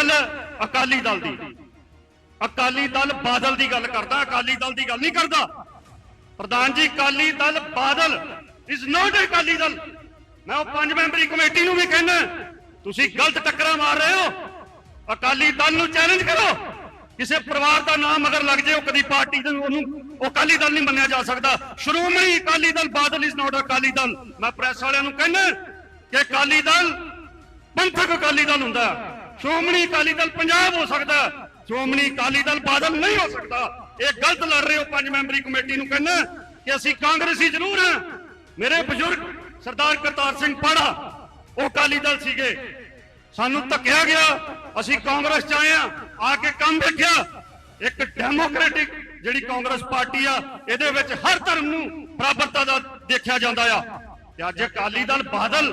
ਗੱਲ ਅਕਾਲੀ ਦਲ ਦੀ। ਅਕਾਲੀ ਦਲ ਬਾਦਲ ਦੀ ਗੱਲ ਕਰਦਾ, ਅਕਾਲੀ ਦਲ ਦੀ ਗੱਲ ਨਹੀਂ ਕਰਦਾ। ਪ੍ਰਧਾਨ ਜੀ, ਅਕਾਲੀ ਦਲ ਬਾਦਲ ਇਜ਼ ਨਾਟ ਅਕਾਲੀ ਦਲ। ਮੈਂ ਉਹ ਪੰਜ ਮੈਂਬਰੀ ਕਮੇਟੀ ਨੂੰ ਵੀ ਕਹਿੰਦਾ, ਤੁਸੀਂ ਗਲਤ ਟੱਕਰਾਂ ਮਾਰ ਰਹੇ ਹੋ। ਅਕਾਲੀ ਦਲ ਨੂੰ ਚੈਲੰਜ ਕਰੋ। ਕਿਸੇ ਪਰਿਵਾਰ ਦਾ ਨਾਮ ਅਗਰ ਲੱਗ ਜਾਏ ਉਹ ਕਦੀ ਪਾਰਟੀ ਦੇ ਉਹਨੂੰ ਉਹ ਅਕਾਲੀ ਦਲ ਨਹੀਂ ਮੰਨਿਆ ਜਾ ਸਕਦਾ। Shiromani Akali Dal Badal is not Akali Dal. ਮੈਂ ਪ੍ਰੈਸ ਵਾਲਿਆਂ ਨੂੰ ਕਹਿੰਦਾ ਕਿ ਅਕਾਲੀ ਦਲ ਪੰਥਕ ਅਕਾਲੀ ਦਲ ਹੁੰਦਾ। ਸ਼੍ਰੋਮਣੀ ਅਕਾਲੀ ਦਲ ਪੰਜਾਬ ਹੋ ਸਕਦਾ ਸ਼੍ਰੋਮਣੀ ਅਕਾਲੀ ਦਲ ਬਾਦਲ ਨਹੀਂ ਹੋ ਸਕਦਾ। ਇਹ ਗਲਤ ਲੜ ਰਹੇ ਹੋ ਪੰਜ ਮੈਂਬਰੀ ਕਮੇਟੀ ਨੂੰ ਕਹਿੰਦਾ ਕਿ ਅਸੀਂ ਕਾਂਗਰਸੀ ਜ਼ਰੂਰ ਹਾਂ। ਮੇਰੇ ਬਜ਼ੁਰਗ ਸਰਦਾਰ ਕਰਤਾਰ ਸਿੰਘ ਪਾੜਾ, ਉਹ ਅਕਾਲੀ ਦਲ ਸੀਗੇ। ਸਾਨੂੰ ਧੱਕਿਆ ਗਿਆ। ਅਸੀਂ ਕਾਂਗਰਸ ਚ ਆਏ ਆ ਆ ਕੇ ਕੰਮ ਦੇਖਿਆ। ਇੱਕ ਡੈਮੋਕ੍ਰੈਟਿਕ ਜਿਹੜੀ ਕਾਂਗਰਸ ਪਾਰਟੀ ਆ, ਇਹਦੇ ਵਿੱਚ ਹਰ ਧਰਮ ਨੂੰ ਬਰਾਬਰਤਾ ਦਾ ਦੇਖਿਆ ਜਾਂਦਾ ਆ। ਤੇ ਅੱਜ ਅਕਾਲੀ ਦਲ ਬਾਦਲ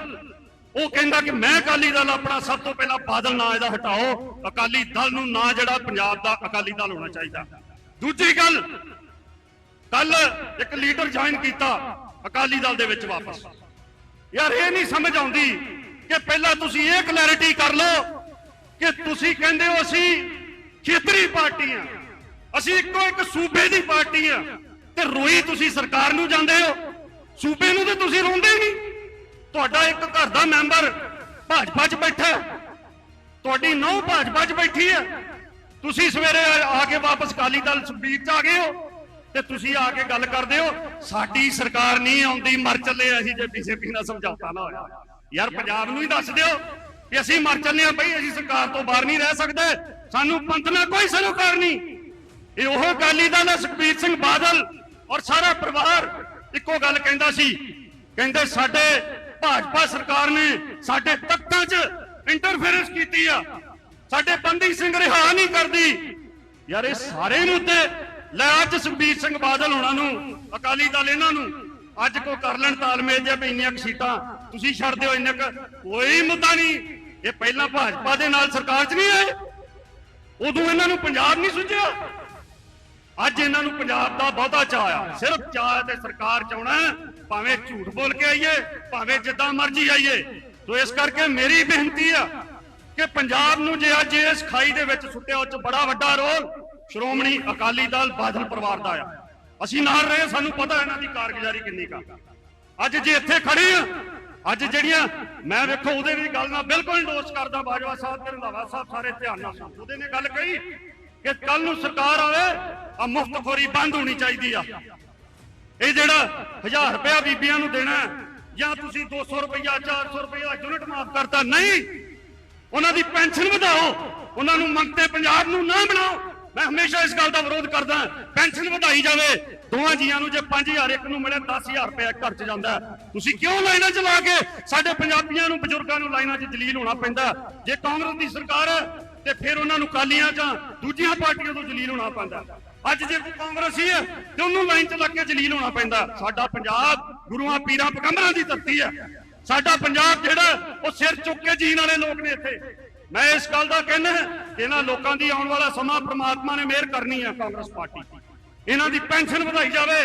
ਉਹ ਕਹਿੰਦਾ ਕਿ ਮੈਂ ਅਕਾਲੀ ਦਲ ਆਪਣਾ ਸਭ ਤੋਂ ਪਹਿਲਾਂ ਬਾਦਲ ਨਾਂ ਇਹਦਾ ਹਟਾਓ, ਅਕਾਲੀ ਦਲ ਨੂੰ ਨਾਂ ਜਿਹੜਾ ਪੰਜਾਬ ਦਾ ਅਕਾਲੀ ਦਲ ਹੋਣਾ ਚਾਹੀਦਾ। ਦੂਜੀ ਗੱਲ, ਕੱਲ ਇੱਕ ਲੀਡਰ ਜੁਆਇਨ ਕੀਤਾ ਅਕਾਲੀ ਦਲ ਦੇ ਵਿੱਚ ਵਾਪਸ। ਯਾਰ ਇਹ ਨਹੀਂ ਸਮਝ ਆਉਂਦੀ ਕਿ ਪਹਿਲਾਂ ਤੁਸੀਂ ਇਹ ਕਲੈਰਿਟੀ ਕਰ ਲਓ ਕਿ ਤੁਸੀਂ ਕਹਿੰਦੇ ਹੋ ਅਸੀਂ ਖੇਤਰੀ ਪਾਰਟੀ ਆ ਅਸੀਂ ਇੱਕੋ ਇੱਕ ਸੂਬੇ ਦੀ ਪਾਰਟੀ ਆ ਤੇ ਰੋਈ ਤੁਸੀਂ ਸਰਕਾਰ ਨੂੰ ਜਾਂਦੇ ਹੋ? ਸੂਬੇ ਨੂੰ ਤੇ ਤੁਸੀਂ ਰੋਂਦੇ ਨਹੀਂ। ਤੁਹਾਡਾ ਇੱਕ ਘਰ ਦਾ ਮੈਂਬਰ ਭਾਜਪਾ 'ਚ ਬੈਠਾ ਤੁਹਾਡੀ ਨੌ ਭਾਜਪਾ 'ਚ ਬੈਠੀ ਹੈ। ਤੁਸੀਂ ਸਵੇਰੇ ਆ ਕੇ ਵਾਪਸ ਕਾਲੀ ਦਲ ਸੁਖਬੀਰ 'ਚ ਆ ਗਏ ਹੋ ਤੇ ਤੁਸੀਂ ਆ ਕੇ ਗੱਲ ਕਰਦੇ ਹੋ। ਸਾਡੀ ਸਰਕਾਰ ਨਹੀਂ ਆਉਂਦੀ, ਮਰ ਚੱਲੇ ਅਸੀਂ ਜੇ ਬੀਜੇਪੀ ਨਾਲ ਸਮਝੌਤਾ ਨਾ ਹੋਇਆ। ਯਾਰ ਪੰਜਾਬ ਨੂੰ ਹੀ ਦੱਸ ਦਿਓ ਕਿ ਅਸੀਂ ਮਰ ਚੱਲੇ ਆ ਬਈ, ਅਸੀਂ ਸਰਕਾਰ ਤੋਂ ਬਾਹਰ ਨਹੀਂ ਰਹਿ ਸਕਦੇ। ਸਾਨੂੰ ਪੰਥ ਨਾਲ ਕੋਈ ਸਰੋਕਾਰ ਨਹੀਂ। ਇਹ ਉਹ ਅਕਾਲੀ ਦਲ ਹੈ, ਸੁਖਬੀਰ ਸਿੰਘ ਬਾਦਲ ਔਰ ਸਾਰਾ ਪਰਿਵਾਰ ਇੱਕੋ ਗੱਲ ਕਹਿੰਦਾ ਸੀ। ਕਹਿੰਦੇ ਸਾਡੇ ਭਾਜਪਾ ਸਰਕਾਰ ਨੇ ਸਾਡੇ ਤਖਤਾਂ 'ਚ ਇੰਟਰਫੇਰੈਂਸ ਕੀਤੀ ਆ। ਸਾਡੇ ਬੰਦੀ ਸਿੰਘ ਰਿਹਾ ਨਹੀਂ ਕਰਦੀ। ਯਾਰ ਇਹ ਸਾਰੇ ਮੁੱਦੇ ਲੈ ਅੱਜ ਸੁਖਬੀਰ ਸਿੰਘ ਬਾਦਲ ਹੋਣਾ ਨੂੰ, ਅਕਾਲੀ ਦਲ ਇਹਨਾਂ ਨੂੰ, ਅੱਜ ਕੋ ਕਰ ਲੈਣ ਤਾਲਮੇਲ ਜੇ ਵੀ ਇੰਨੀਆਂ ਕੁ ਸੀਟਾਂ, ਤੁਸੀਂ ਛੱਡ ਦਿਓ ਇੰਨੇ ਕੁ, ਕੋਈ ਮੁੱਦਾ ਨਹੀਂ। ਇਹ ਪਹਿਲਾਂ ਭਾਜਪਾ ਦੇ ਨਾਲ ਸਰਕਾਰ 'ਚ ਨਹੀਂ ਆਏ। ਉਦੋਂ ਇਹਨਾਂ ਨੂੰ ਪੰਜਾਬ ਨਹੀਂ ਸੁਝਿਆ। ਅੱਜ ਇਹਨਾਂ ਨੂੰ ਪੰਜਾਬ ਦਾ ਬਹੁਤਾ ਚਾਅ ਆ। ਸਿਰਫ ਚਾਅ ਤੇ ਸਰਕਾਰ ਚਾਉਣਾ ਭਾਵੇਂ ਝੂਠ ਬੋਲ ਕੇ ਆਈਏ, ਭਾਵੇਂ ਜਿੱਦਾਂ ਮਰਜ਼ੀ ਆਈਏ। ਸੋ ਇਸ ਕਰਕੇ ਮੇਰੀ ਬੇਨਤੀ ਆ ਕਿ ਪੰਜਾਬ ਨੂੰ ਜੇ ਅੱਜ ਇਸ ਖਾਈ ਦੇ ਵਿੱਚ ਸੁੱਟਿਆ, ਉਹ ਬੜਾ ਵੱਡਾ ਰੋਲ ਸ਼੍ਰੋਮਣੀ ਅਕਾਲੀ ਦਲ, ਬਾਦਲ ਪਰਿਵਾਰ ਦਾ ਆ। ਅਸੀਂ ਨਾਲ ਰਹੇ, ਸਾਨੂੰ ਪਤਾ ਇਹਨਾਂ ਦੀ ਕਾਰਗੁਜ਼ਾਰੀ ਕਿੰਨੀ ਕਾ ਅੱਜ ਜੇ ਇੱਥੇ ਖੜੇ ਆ, ਅੱਜ ਜਿਹੜੀਆਂ, ਮੈਂ ਵੇਖੋ ਉਹਦੇ ਵੀ ਗੱਲ ਨਾਲ ਬਿਲਕੁਲ ਇੰਡੋਰਸ ਕਰਦਾ, ਬਾਜਵਾ ਸਾਹਿਬ ਤੇ ਰੰਧਾਵਾ ਸਾਹਿਬ ਸਾਰੇ ਧਿਆਨ ਨਾਲ ਉਹਦੇ ਨੇ ਗੱਲ ਕਹੀ ਕਿ ਕੱਲ ਨੂੰ ਸਰਕਾਰ ਆਵੇ ਆ ਮੁਫਤਖੋਰੀ ਬੰਦ ਹੋਣੀ ਚਾਹੀਦੀ ਆ। ਇਹ ਜਿਹੜਾ 1000 ਰੁਪਇਆ ਬੀਬੀਆਂ ਨੂੰ ਦੇਣਾ ਜਾਂ ਤੁਸੀਂ 200 ਰੁਪਇਆ 400 ਰੁਪਇਆ ਯੂਨਿਟ ਮਾਫ ਕਰਤਾ, ਨਹੀਂ। ਉਹਨਾਂ ਦੀ ਪੈਨਸ਼ਨ ਵਧਾਓ, ਉਹਨਾਂ ਨੂੰ ਮੰਗਤੇ ਪੰਜਾਬ ਨੂੰ ਨਾ ਬਣਾਓ। ਮੈਂ ਹਮੇਸ਼ਾ ਇਸ ਗੱਲ ਦਾ ਵਿਰੋਧ ਕਰਦਾ ਪੈਨਸ਼ਨ ਵਧਾਈ ਜਾਵੇ। ਦੋਵਾਂ ਜੀਆਂ ਨੂੰ ਜੇ 5000 ਇੱਕ ਨੂੰ ਮਿਲੇ 10000 ਰੁਪਏ ਘਰ ਚ ਜਾਂਦਾ ਤੁਸੀਂ ਕਿਉਂ ਲਾਈਨਾਂ ਚ ਲਾ ਕੇ ਸਾਡੇ ਪੰਜਾਬੀਆਂ ਨੂੰ, ਬਜ਼ੁਰਗਾਂ ਨੂੰ ਲਾਈਨਾਂ 'ਚ ਜਲੀਲ ਹੋਣਾ ਪੈਂਦਾ ਜੇ ਕਾਂਗਰਸ ਦੀ ਸਰਕਾਰ ਹੈ ਤੇ ਫਿਰ ਉਹਨਾਂ ਨੂੰ ਕਾਲੀਆਂ ਜਾਂ ਦੂਜੀਆਂ ਪਾਰਟੀਆਂ ਤੋਂ ਜਲੀਲ ਹੋਣਾ ਪੈਂਦਾ। ਅੱਜ ਜੇ ਕੋਈ ਕਾਂਗਰਸੀ ਹੈ, ਤੇ ਉਹਨੂੰ ਲਾਈਨ 'ਚ ਲੱਗ ਕੇ ਜਲੀਲ ਹੋਣਾ ਪੈਂਦਾ। ਸਾਡਾ ਪੰਜਾਬ ਗੁਰੂਆਂ ਪੀਰਾਂ ਪਗੰਬਰਾਂ ਦੀ ਧਰਤੀ ਹੈ। ਸਾਡਾ ਪੰਜਾਬ ਜਿਹੜਾ, ਉਹ ਸਿਰ ਚੁੱਕ ਕੇ ਜੀਣ ਵਾਲੇ ਲੋਕ ਨੇ ਇੱਥੇ। ਮੈਂ ਇਸ ਗੱਲ ਦਾ ਕਹਿਣਾ ਇਹਨਾਂ ਲੋਕਾਂ ਦੀ ਆਉਣ ਵਾਲਾ ਸਮਾਂ ਪ੍ਰਮਾਤਮਾ ਨੇ ਮਿਹਰ ਕਰਨੀ ਹੈ ਕਾਂਗਰਸ ਪਾਰਟੀ ਇਹਨਾਂ ਦੀ ਪੈਨਸ਼ਨ ਵਧਾਈ ਜਾਵੇ,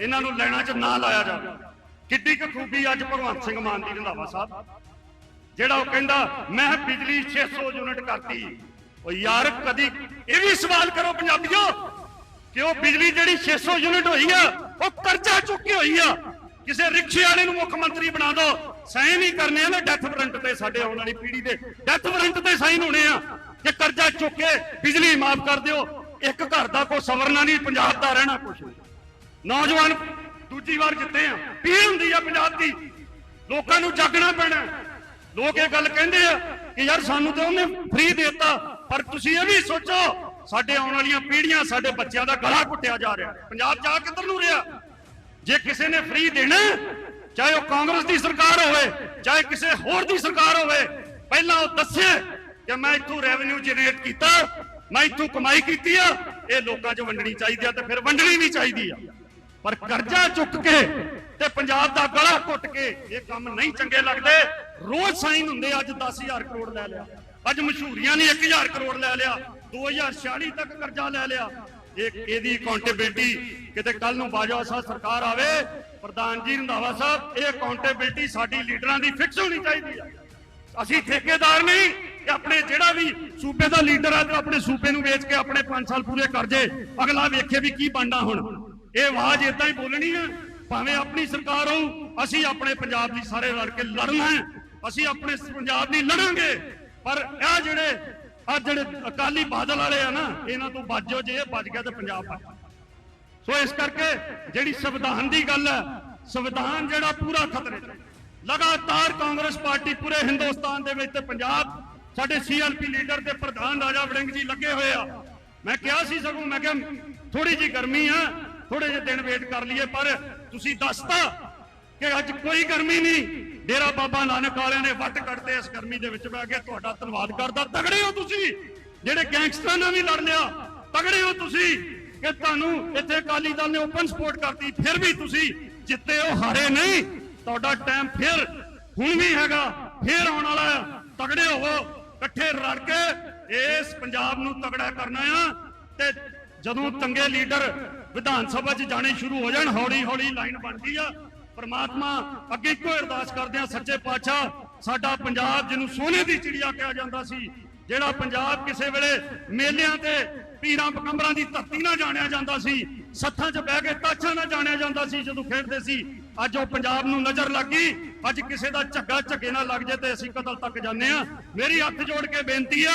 ਇਹਨਾਂ ਨੂੰ ਲੈਣਾ 'ਚ ਨਾ ਲਾਇਆ ਜਾਵੇ। ਕਿੱਡੀ ਕੁ ਖੂਬੀ ਅੱਜ ਭਗਵੰਤ ਸਿੰਘ ਮਾਨ ਦੀ ਰੰਧਾਵਾ ਸਾਹਿਬ। ਜਿਹੜਾ ਉਹ ਕਹਿੰਦਾ, ਮੈਂ ਬਿਜਲੀ 600 ਯੂਨਿਟ ਕਰਤੀ। ਉਹ ਯਾਰ, ਕਦੀ ਇਹ ਵੀ ਸਵਾਲ ਕਰੋ ਪੰਜਾਬੀਓ। ਕਿ ਉਹ ਬਿਜਲੀ ਜਿਹੜੀ 600 ਯੂਨਿਟ ਹੋਈ ਆ, ਉਹ ਕਰਜ਼ਾ ਚੁੱਕ ਕੇ ਹੋਈ ਆ। ਕਿਸੇ ਰਿਕਸ਼ੇ ਵਾਲੇ ਨੂੰ ਮੁੱਖ ਮੰਤਰੀ ਬਣਾ ਦਿਓ ਸਾਈਨ ਹੀ ਕਰਨੇ ਆ ਨਾ ਡੈਥ ਵਾਰੰਟ ਤੇ ਸਾਡੇ ਆਉਣ ਵਾਲੀ ਪੀੜ੍ਹੀ ਦੇ। ਡੈਥ ਵਾਰੰਟ ਤੇ ਸਾਈਨ ਹੋਣੇ ਆ। ਕਿ ਕਰਜ਼ਾ ਚੁੱਕ ਕੇ ਬਿਜਲੀ ਮਾਫ ਕਰ ਦਿਓ, ਇੱਕ ਘਰ ਦਾ ਕੋਈ ਸਵਰਨਾ ਨਹੀਂ, ਪੰਜਾਬ ਦਾ ਰਹਿਣਾ ਕੁਛ ਨੌਜਵਾਨ ਦੂਜੀ ਵਾਰ ਜਿੱਤੇ ਆ, ਪੀੜ ਹੁੰਦੀ ਆ ਪੰਜਾਬ ਦੀ। ਲੋਕਾਂ ਨੂੰ ਜਾਗਣਾ ਪੈਣਾ। ਲੋਕ ਇਹ ਗੱਲ ਕਹਿੰਦੇ ਆ ਕਿ ਯਾਰ ਸਾਨੂੰ ਤੇ ਉਹਨੇ ਫ੍ਰੀ ਦਿੱਤਾ। ਪਰ ਤੁਸੀਂ ਇਹ ਵੀ ਸੋਚੋ, ਸਾਡੇ ਆਉਣ ਵਾਲੀਆਂ ਪੀੜ੍ਹੀਆਂ ਸਾਡੇ ਬੱਚਿਆਂ ਦਾ ਗਲਾ ਘੁੱਟਿਆ ਜਾ ਰਿਹਾ। ਪੰਜਾਬ ਜਾ ਕਿੱਧਰ ਨੂੰ ਰਿਹਾ? ਜੇ ਕਿਸੇ ਨੇ ਫ੍ਰੀ ਦੇਣਾ ਚਾਹੇ ਉਹ ਕਾਂਗਰਸ ਦੀ ਸਰਕਾਰ ਹੋਵੇ, ਚਾਹੇ ਕਿਸੇ ਹੋਰ ਦੀ ਸਰਕਾਰ ਹੋਵੇ, ਪਹਿਲਾਂ ਉਹ ਦੱਸੇ ਕਿ ਮੈਂ ਇੱਥੋਂ ਰੈਵਨਿਊ ਜਨਰੇਟ ਕੀਤਾ, ਮੈਂ ਇੱਥੋਂ ਕਮਾਈ ਕੀਤੀ ਆ, ਇਹ ਲੋਕਾਂ 'ਚ ਵੰਡਣੀ ਚਾਹੀਦੀ ਆ ਤੇ ਫਿਰ ਵੰਡਣੀ ਵੀ ਚਾਹੀਦੀ ਆ। ਪਰ ਕਰਜ਼ਾ ਚੁੱਕ ਕੇ ਤੇ ਪੰਜਾਬ ਦਾ ਗਲਾ ਘੁੱਟ ਕੇ ਇਹ ਕੰਮ ਨਹੀਂ ਚੰਗੇ ਲੱਗਦੇ। ਰੋਜ਼ ਸਾਈਨ ਹੁੰਦੇ ਅੱਜ 10000 ਕਰੋੜ ਲੈ ਲਿਆ। ਅੱਜ ਮਸ਼ਹੂਰੀਆਂ ਨੇ 1000 ਕਰੋੜ ਲੈ ਲਿਆ 2046 ਤੱਕ ਕਰਜ਼ਾ ਲੈ ਲਿਆ। ਇਹ ਇਹਦੀ ਅਕਾਊਂਟੇਬਿਲਟੀ ਕਿਤੇ ਕੱਲ ਨੂੰ ਬਾਜਵਾ ਸਾਹਿਬ ਸਰਕਾਰ ਆਵੇ, ਪ੍ਰਧਾਨ ਜੀ ਰੰਧਾਵਾ ਸਾਹਿਬ, ਇਹ ਅਕਾਊਂਟੇਬਿਲਟੀ ਸਾਡੀ ਲੀਡਰਾਂ ਦੀ ਫਿਕਸ ਹੋਣੀ ਚਾਹੀਦੀ ਆ। ਅਸੀਂ ਠੇਕੇਦਾਰ ਨਹੀਂ ਕਿ ਆਪਣੇ ਜਿਹੜਾ ਵੀ ਸੂਬੇ ਦਾ ਲੀਡਰ ਆ, ਤੇ ਆਪਣੇ ਸੂਬੇ ਨੂੰ ਵੇਚ ਕੇ ਆਪਣੇ 5 ਸਾਲ ਪੂਰੇ ਕਰ ਜੇ ਅਗਲਾ ਵੇਖੇ ਵੀ ਕੀ ਬਣਦਾ ਹੁਣ। ਇਹ ਆਵਾਜ਼ ਇਦਾਂ ਹੀ ਬੋਲਣੀ ਹੈ ਭਾਵੇਂ ਆਪਣੀ ਸਰਕਾਰ ਹੋਊ, ਅਸੀਂ ਆਪਣੇ ਪੰਜਾਬ ਦੀ ਸਾਰੇ ਰਲ ਕੇ ਲੜਨਾ ਹੈ, ਅਸੀਂ ਆਪਣੇ ਪੰਜਾਬ ਦੀ ਲੜਾਂਗੇ। ਪਰ ਇਹ ਜਿਹੜੇ ਆ ਜਿਹੜੇ ਅਕਾਲੀ ਬਾਦਲ ਵਾਲੇ ਆ ਨਾ, ਇਹਨਾਂ ਤੋਂ ਬਚੋ ਜੇ ਇਹ ਬਚ ਗਿਆ ਤੇ ਪੰਜਾਬ ਬਚ ਸੋ ਇਸ ਕਰਕੇ ਜਿਹੜੀ ਸੰਵਿਧਾਨ ਦੀ ਗੱਲ ਹੈ, ਸੰਵਿਧਾਨ ਜਿਹੜਾ ਪੂਰਾ ਖਤਰੇ 'ਚ ਲਗਾਤਾਰ ਕਾਂਗਰਸ ਪਾਰਟੀ ਪੂਰੇ ਹਿੰਦੁਸਤਾਨ ਦੇ ਵਿੱਚ ਤੇ ਪੰਜਾਬ, ਸਾਡੇ ਸੀਐਲਪੀ ਲੀਡਰ ਤੇ ਪ੍ਰਧਾਨ ਰਾਜਾ ਵੜਿੰਗ ਜੀ ਲੱਗੇ ਹੋਏ ਆ। ਮੈਂ ਕਿਹਾ ਸੀ ਸਗੋਂ, ਮੈਂ ਕਿਹਾ ਥੋੜੀ ਜੀ ਗਰਮੀ ਆ ਥੋੜੇ ਜਿਹੇ ਦਿਨ ਵੇਟ ਕਰ ਲਈਏ, ਪਰ ਤੁਸੀਂ ਦੱਸਤਾ ਕਿ ਅੱਜ ਕੋਈ ਗਰਮੀ ਨਹੀਂ। ਡੇਰਾ ਬਾਬਾ ਨਾਨਕ ਵਾਲਿਆਂ ਨੇ ਵੱਟ ਕੱਢਦੇ ਇਸ ਗਰਮੀ ਦੇ ਵਿੱਚ ਬਹਿ ਕੇ ਤੁਹਾਡਾ ਧੰਨਵਾਦ ਕਰਦਾ। ਤਗੜੇ ਹੋ ਤੁਸੀਂ, ਜਿਹੜੇ ਗੈਂਗਸਟਰਾਂ ਨਾਲ ਵੀ ਲੜ ਲਿਆ ਤਗੜੇ ਹੋ ਤੁਸੀਂ ਕਿ ਤੁਹਾਨੂੰ ਇੱਥੇ ਅਕਾਲੀ ਦਲ ਨੇ ਓਪਨ ਸਪੋਰਟ ਕਰਤੀ, ਫਿਰ ਵੀ ਤੁਸੀਂ ਜਿੱਤੇ ਉਹ ਹਾਰੇ ਨਹੀਂ। ਤੁਹਾਡਾ ਟਾਈਮ ਫਿਰ ਹੁਣ ਵੀ ਹੈਗਾ, ਫਿਰ ਆਉਣ ਵਾਲਾ ਤਗੜੇ ਹੋਵੋ, ਇਕੱਠੇ ਰਲ ਕੇ ਇਸ ਪੰਜਾਬ ਨੂੰ ਤਗੜਾ ਕਰਨਾ ਆ ਤੇ ਜਦੋਂ ਚੰਗੇ ਲੀਡਰ ਵਿਧਾਨ ਸਭਾ 'ਚ ਜਾਣੇ ਸ਼ੁਰੂ ਹੋ ਜਾਣ ਹੌਲੀ ਹੌਲੀ ਲਾਈਨ ਬਣਦੀ ਆ ਪਰਮਾਤਮਾ ਅੱਗੇ ਇੱਕੋ ਹੀ ਅਰਦਾਸ ਕਰਦੇ ਆ, ਸੱਚੇ ਪਾਤਸ਼ਾਹ, ਸਾਡਾ ਪੰਜਾਬ ਜਿਹਨੂੰ ਸੋਨੇ ਦੀ ਚਿੜੀਆ ਕਿਹਾ ਜਾਂਦਾ ਸੀ, ਜਿਹੜਾ ਪੰਜਾਬ ਕਿਸੇ ਵੇਲੇ ਮੇਲਿਆਂ ਤੇ ਪੀਰਾਂ ਪਕੰਬਰਾਂ ਦੀ ਧਰਤੀ ਨਾਲ ਜਾਣਿਆ ਜਾਂਦਾ ਸੀ, ਸੱਥਾਂ 'ਚ ਬਹਿ ਕੇ ਤਾਛਾਂ ਨਾਲ ਜਾਣਿਆ ਜਾਂਦਾ ਸੀ, ਜਦੋਂ ਖੇਡਦੇ ਸੀ, ਅੱਜ ਉਹ ਪੰਜਾਬ ਨੂੰ ਨਜ਼ਰ ਲੱਗੀ ਅੱਜ ਕਿਸੇ ਦਾ ਝੱਗਾ ਝੱਗੇ ਨਾਲ ਲੱਗ ਜੇ ਤੇ ਅਸੀਂ ਕਤਲ ਤੱਕ ਜਾਂਦੇ ਆ ਮੇਰੀ ਹੱਥ ਜੋੜ ਕੇ ਬੇਨਤੀ ਆ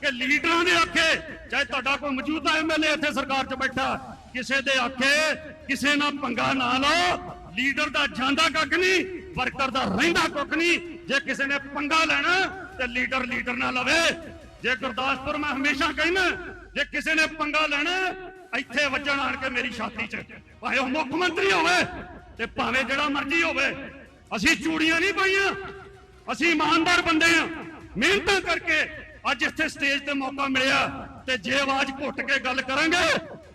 ਕਿ ਲੀਡਰਾਂ ਦੇ ਆਖੇ, ਚਾਹੇ ਤੁਹਾਡਾ ਕੋਈ ਮੌਜੂਦਾ ਐਮਐਲਏ ਇੱਥੇ ਸਰਕਾਰ 'ਚ ਬੈਠਾ, ਕਿਸੇ ਦੇ ਆਖੇ, ਕਿਸੇ ਨਾਲ ਪੰਗਾ ਨਾ ਲਓ ਲੀਡਰ ਦਾ ਜਾਂਦਾ ਕੱਖ ਨਹੀਂ, ਵਰਕਰ ਦਾ ਰਹਿੰਦਾ ਕੁੱਖ ਨਹੀਂ। ਜੇ ਕਿਸੇ ਨੇ ਪੰਗਾ ਲੈਣਾ ਤੇ ਲੀਡਰ ਲੀਡਰ ਨਾ ਲਵੇ। ਜੇ ਗੁਰਦਾਸਪੁਰ ਮੈਂ ਹਮੇਸ਼ਾ ਕਹਿੰਦਾ, ਜੇ ਕਿਸੇ ਨੇ ਪੰਗਾ ਲੈਣਾ, ਇੱਥੇ ਵੱਜਣ ਆਣ ਕੇ ਮੇਰੀ ਛਾਤੀ 'ਚ। ਭਾਵੇਂ ਉਹ ਮੁੱਖ ਮੰਤਰੀ ਹੋਵੇ ਤੇ ਭਾਵੇਂ ਜਿਹੜਾ ਮਰਜ਼ੀ ਹੋਵੇ, ਅਸੀਂ ਚੂੜੀਆਂ ਨਹੀਂ ਪਾਈਆਂ। ਅਸੀਂ ਇਮਾਨਦਾਰ ਬੰਦੇ ਆ ਮਿਹਨਤਾਂ ਕਰਕੇ ਅੱਜ ਇੱਥੇ ਸਟੇਜ ਤੇ ਮੌਕਾ ਮਿਲਿਆ ਤੇ ਜੇ ਆਵਾਜ਼ ਘੁੱਟ ਕੇ ਗੱਲ ਕਰਾਂਗੇ,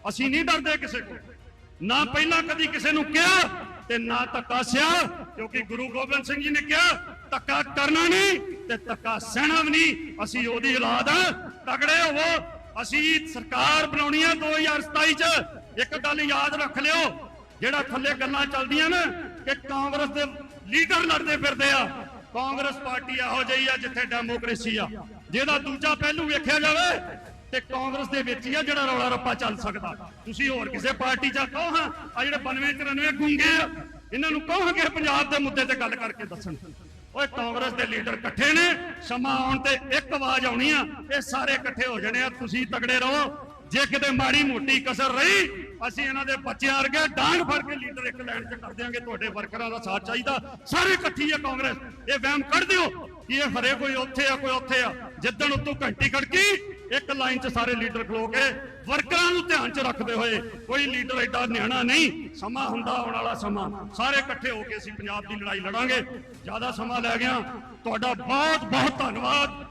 ਅਸੀਂ ਨਹੀਂ ਡਰਦੇ ਕਿਸੇ ਕੋਲ। ਨਾ ਪਹਿਲਾਂ ਕਦੀ ਕਿਸੇ ਨੂੰ ਕਿਹਾ ਤੇ ਨਾ ਧੱਕਾ ਸਿਆ, ਕਿਉਂਕਿ ਗੁਰੂ ਗੋਬਿੰਦ ਸਿੰਘ ਜੀ ਨੇ ਕਿਹਾ, ਧੱਕਾ ਕਰਨਾ ਨਹੀਂ ਤੇ ਧੱਕਾ ਸਹਿਣਾ ਵੀ ਨਹੀਂ। ਅਸੀਂ ਉਹਦੀ ਔਲਾਦ ਆ। ਤਗੜੇ ਹੋਵੋ। ਅਸੀਂ ਸਰਕਾਰ ਬਣਾਉਣੀ ਆ 2027 ਚ। ਇੱਕ ਗੱਲ ਯਾਦ ਰੱਖ ਲਿਓ, ਜਿਹੜਾ ਥੱਲੇ ਗੱਲਾਂ ਚੱਲਦੀਆਂ ਨਾ ਕਿ ਕਾਂਗਰਸ ਦੇ ਲੀਡਰ ਲੜਦੇ ਫਿਰਦੇ ਆ। ਕਾਂਗਰਸ ਪਾਰਟੀ ਇਹੋ ਜਿਹੀ ਆ ਜਿੱਥੇ ਡੈਮੋਕ੍ਰੇਸੀ ਆ। ਜਿਹਦਾ ਦੂਜਾ ਪਹਿਲੂ ਵੇਖਿਆ ਜਾਵੇ ਤੇ ਕਾਂਗਰਸ ਦੇ ਵਿੱਚ ਹੀ ਆ ਜਿਹੜਾ ਰੌਲਾ ਰੱਪਾ ਚੱਲ ਸਕਦਾ। ਤੁਸੀਂ ਹੋਰ ਕਿਸੇ ਪਾਰਟੀ 'ਚ ਕਹੋ ਹਾਂ, ਆ ਜਿਹੜੇ 92 93 ਗੁੰਗੇ ਆ, ਇਹਨਾਂ ਨੂੰ ਕਹੋ ਕਿ ਪੰਜਾਬ ਦੇ ਮੁੱਦੇ ਤੇ ਗੱਲ ਕਰਕੇ ਦੱਸਣ। ਓਏ, ਕਾਂਗਰਸ ਦੇ ਲੀਡਰ ਇਕੱਠੇ ਨੇ, ਸਮਾਂ ਆਉਣ ਤੇ ਇੱਕ ਆਵਾਜ਼ ਆਉਣੀ ਆ, ਇਹ ਸਾਰੇ ਇਕੱਠੇ ਹੋ ਜਾਣੇ ਆ, ਤੁਸੀਂ ਤਗੜੇ ਰਹੋ। ਜੇ ਕਿਤੇ ਮਾੜੀ ਮੋਟੀ ਕਸਰ ਰਹੀ, ਅਸੀਂ ਇਹਨਾਂ ਦੇ ਬੱਚਿਆਂ ਵਰਗੇ ਡਾਂਗ ਫੜ ਕੇ ਲੀਡਰ ਇੱਕ ਲਾਈਨ 'ਚ ਕਰ ਦਿਆਂਗੇ, ਤੁਹਾਡੇ ਵਰਕਰਾਂ ਦਾ ਸਾਥ ਚਾਹੀਦਾ। ਸਾਰੇ ਇਕੱਠੀ ਆ ਕਾਂਗਰਸ। ਇਹ ਵਹਿਮ ਕੱਢ ਦਿਓ ਕਿ ਇਹ ਹਰੇ ਕੋਈ ਉੱਥੇ ਆ, ਕੋਈ ਉੱਥੇ ਆ। ਜਿੱਦਣ ਉੱਤੋਂ ਘੰਟੀ ਖੜਕੀ ਇੱਕ ਲਾਈਨ 'ਚ ਸਾਰੇ ਲੀਡਰ ਖਲੋ ਕੇ ਵਰਕਰਾਂ ਨੂੰ ਧਿਆਨ 'ਚ ਰੱਖਦੇ ਹੋਏ ਕੋਈ ਲੀਡਰ ਐਡਾ ਨਿਆਣਾ ਨਹੀਂ, ਸਮਾਂ ਹੁੰਦਾ ਆਉਣ ਵਾਲਾ ਸਮਾਂ। ਸਾਰੇ ਇਕੱਠੇ ਹੋ ਕੇ ਅਸੀਂ ਪੰਜਾਬ ਦੀ ਲੜਾਈ ਲੜਾਂਗੇ। ਜ਼ਿਆਦਾ ਸਮਾਂ ਲੈ ਗਿਆ। ਤੁਹਾਡਾ ਬਹੁਤ ਬਹੁਤ ਧੰਨਵਾਦ।